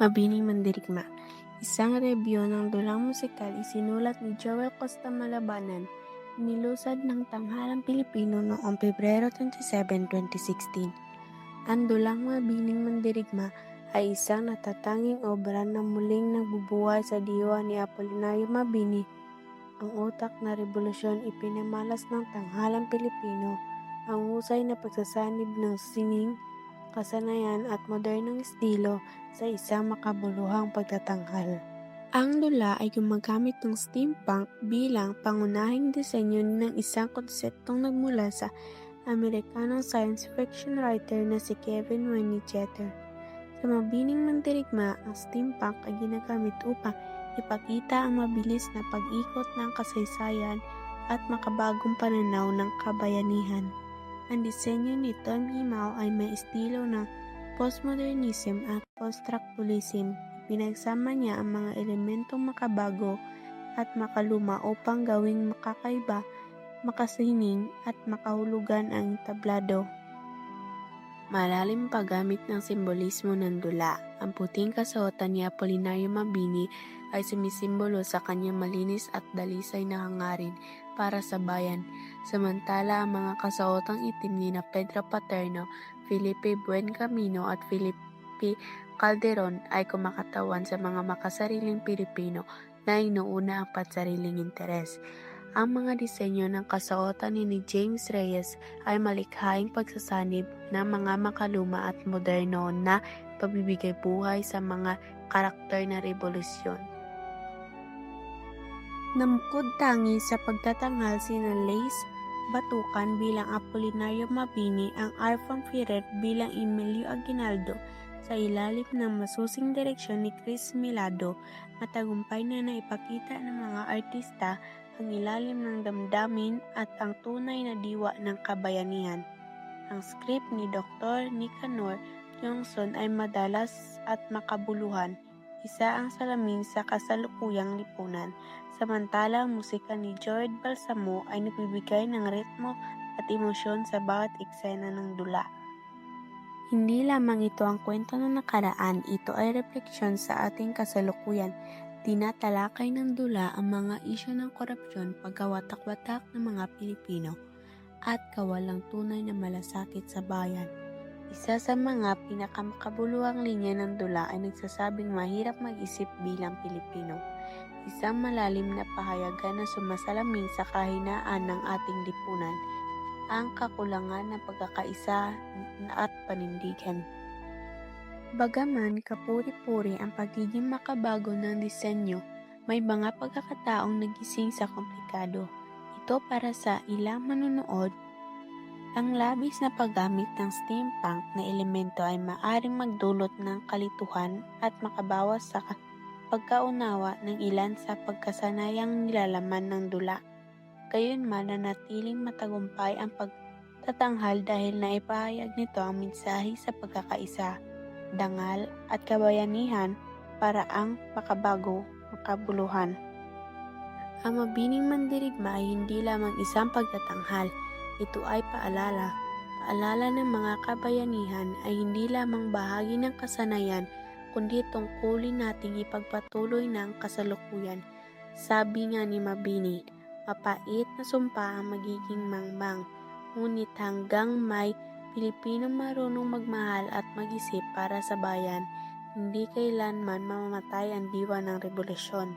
Mabining Mandirigma Isang review ng dulang musikal isinulat ni Joel Costa Malabanan, nilusad ng Tanghalang Pilipino noong Pebrero 27, 2016. Ang dulang Mabining Mandirigma ay isang natatanging obra na muling nagbubuhay sa diwa ni Apolinario Mabini. Ang utak na revolusyon ipinamalas ng Tanghalang Pilipino, ang husay na pagsasanib ng sining, kasanayan at modernong estilo sa isang makabuluhang pagtatanghal. Ang dula ay gumagamit ng steampunk bilang pangunahing disenyo ng isang konseptong nagmula sa Amerikanong science fiction writer na si Kevin Winnichetter. Sa mabining mandirigma, ang steampunk ay ginagamit upang ipakita ang mabilis na pag-ikot ng kasaysayan at makabagong pananaw ng kabayanihan. Ang disenyo ni Tom Himao ay may estilo ng postmodernism at post-structuralism. Pinagsama niya ang mga elementong makabago at makaluma upang gawing makakaiba, makasining at makahulugan ang tablado. Malalim paggamit ng simbolismo ng dula. Ang puting kasuotan ni Apolinario Mabini ay sumisimbolo sa kanyang malinis at dalisay na hangarin para sa bayan. Samantala ang mga kasuotang itim ni na Pedro Paterno, Felipe Buencamino at Felipe Calderon ay kumakatawan sa mga makasariling Pilipino na inuuna ang pansariling interes. Ang mga disenyo ng kasuotan ni James Reyes ay malikhaing pagsasanib ng mga makaluma at moderno na pagbibigay buhay sa mga karakter na revolusyon. Namukod tangi sa pagtatanghal sina Lace Batukan bilang Apolinario Mabini ang Arfang Ferrer bilang Emilio Aguinaldo sa ilalim ng masusing direksyon ni Chris Milado, matagumpay na naipakita ng mga artista ang ilalim ng damdamin at ang tunay na diwa ng kabayanihan. Ang script ni Dr. Nicanor Johnson ay madalas at makabuluhan, isa ang salamin sa kasalukuyang lipunan, samantalang ang musika ni George Balsamo ay nagbibigay ng ritmo at emosyon sa bawat eksena ng dula. Hindi lamang ito ang kwento ng nakaraan, ito ay refleksyon sa ating kasalukuyan Tinatalakay ng dula ang mga isyu ng korupsyon, pagkawatak-watak ng mga Pilipino, at kawalang tunay na malasakit sa bayan. Isa sa mga pinakamakabuluhang linya ng dula ay nagsasabing mahirap mag-isip bilang Pilipino. Isang malalim na pahayagan na sumasalamin sa kahinaan ng ating lipunan, ang kakulangan ng pagkakaisa at panindigan. Bagaman kapuri-puri ang pagiging makabago ng disenyo, may mga pagkakataong nagising sa komplikado. Ito para sa ilang manonood, ang labis na paggamit ng steampunk na elemento ay maaring magdulot ng kalituhan at makabawas sa pagkaunawa ng ilan sa pagkasanayang nilalaman ng dula. Gayunman nanatiling matagumpay ang pagtatanghal dahil naipahayag nito ang mensahe sa pagkakaisa dangal at kabayanihan para ang makabago, makabuluhan. Ang mabining mandirigma ay hindi lamang isang pagtatanghal, ito ay paalala. Paalala ng mga kabayanihan ay hindi lamang bahagi ng kasanayan, kundi tungkulin nating ipagpatuloy ng kasalukuyan. Sabi nga ni Mabini, mapait na sumpa ang magiging mangmang, ngunit hanggang may Pilipinong marunong magmahal at mag-isip para sa bayan, hindi kailanman mamamatay ang diwa ng revolusyon.